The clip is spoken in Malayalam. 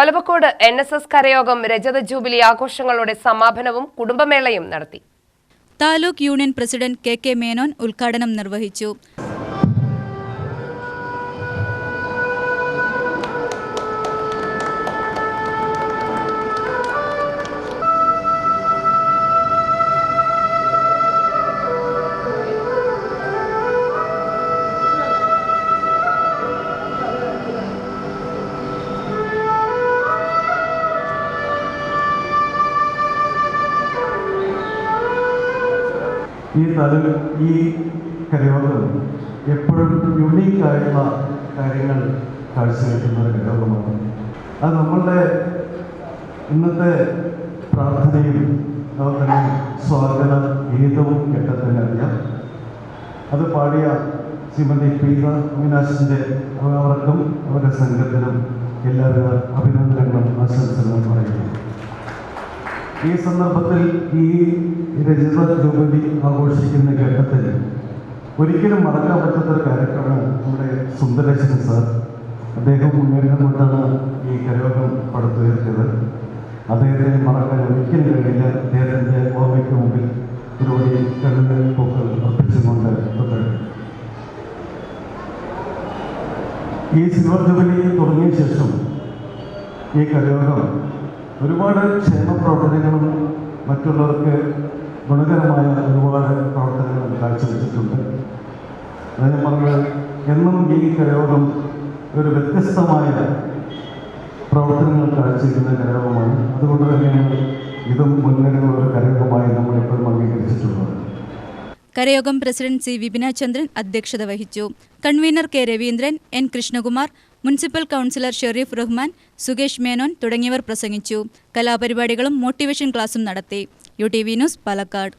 ഒലവക്കോട് എൻ എസ് എസ് കരയോഗം രജത ജൂബിലി ആഘോഷങ്ങളുടെ സമാപനവും കുടുംബമേളയും നടത്തി. Taluk union president K K Menon ഉദ്ഘാടനം നിർവഹിച്ചു. ഈ തല ഈ കരയോഗം എപ്പോഴും യുണീക്കായുള്ള കാര്യങ്ങൾ കാഴ്ചവെക്കുന്ന ഒരു കരയോഗമാണ് അത് നമ്മളുടെ ഇന്നത്തെ പ്രാർത്ഥനയും അതുപോലെ സ്വാഗത ഗീതവും അറിയാം. അത് പാടിയ ശ്രീമതി പീത അവിനാശിന്റെ അവർക്കും അവരുടെ സംഘത്തിനും എല്ലാവിധ അഭിനന്ദനങ്ങളും ആശംസകളും പറയുന്നു. ഈ സന്ദർഭത്തിൽ ഈ രജത ജൂബിലി ആഘോഷിക്കുന്ന ഘട്ടത്തിൽ ഒരിക്കലും മറക്കാൻ പറ്റാത്ത ഒരു കാര്യമാണ് നമ്മുടെ സുന്ദരേശൻ സാർ. അദ്ദേഹം മുന്നേറ്റം കൊണ്ടാണ് ഈ കരയോഗം പടുത്തുയർത്തിയത്. അദ്ദേഹത്തെ മറക്കാൻ ഒരിക്കലും കഴിയില്ല. അദ്ദേഹത്തിന്റെ ഓർമ്മയ്ക്ക് മുമ്പിൽ ഒരുപടി കണ്ണുകൾ പൂക്കൾ അർപ്പിച്ചുകൊണ്ട് ഈ സിൽവർ ജൂബിലി തുടങ്ങിയ ശേഷം ഈ കരയോഗം ഒരുപാട് ക്ഷേമ പ്രവർത്തനങ്ങളും മറ്റുള്ളവർക്ക് ഗുണകരമായ ഒരുപാട് പ്രവർത്തനങ്ങളും കാഴ്ചവെച്ചിട്ടുണ്ട്. ഞാൻ പറഞ്ഞത് എന്നും ഈ കരയോഗം ഒരു വ്യത്യസ്തമായ പ്രവർത്തനങ്ങൾ കാഴ്ചവെക്കുന്ന കരയോഗമാണ്. അതുകൊണ്ട് തന്നെയാണ് ഇതും മുൻനിരയുള്ള ഒരു കരയോഗമായി നമ്മൾ എപ്പോഴും അംഗീകരിച്ചിട്ടുള്ളത്. കരയോഗം പ്രസിഡന്റ് സി വിപിന ചന്ദ്രൻ അധ്യക്ഷത വഹിച്ചു. Convener K Raveendran N Krishnakumar municipal councillor Shereef Rahman Sukesh Menon തുടങ്ങിയവർ പ്രസംഗിച്ചു. കലാപരിപാടികളും മോട്ടിവേഷൻ ക്ലാസും നടത്തി. U T V news Palakkad.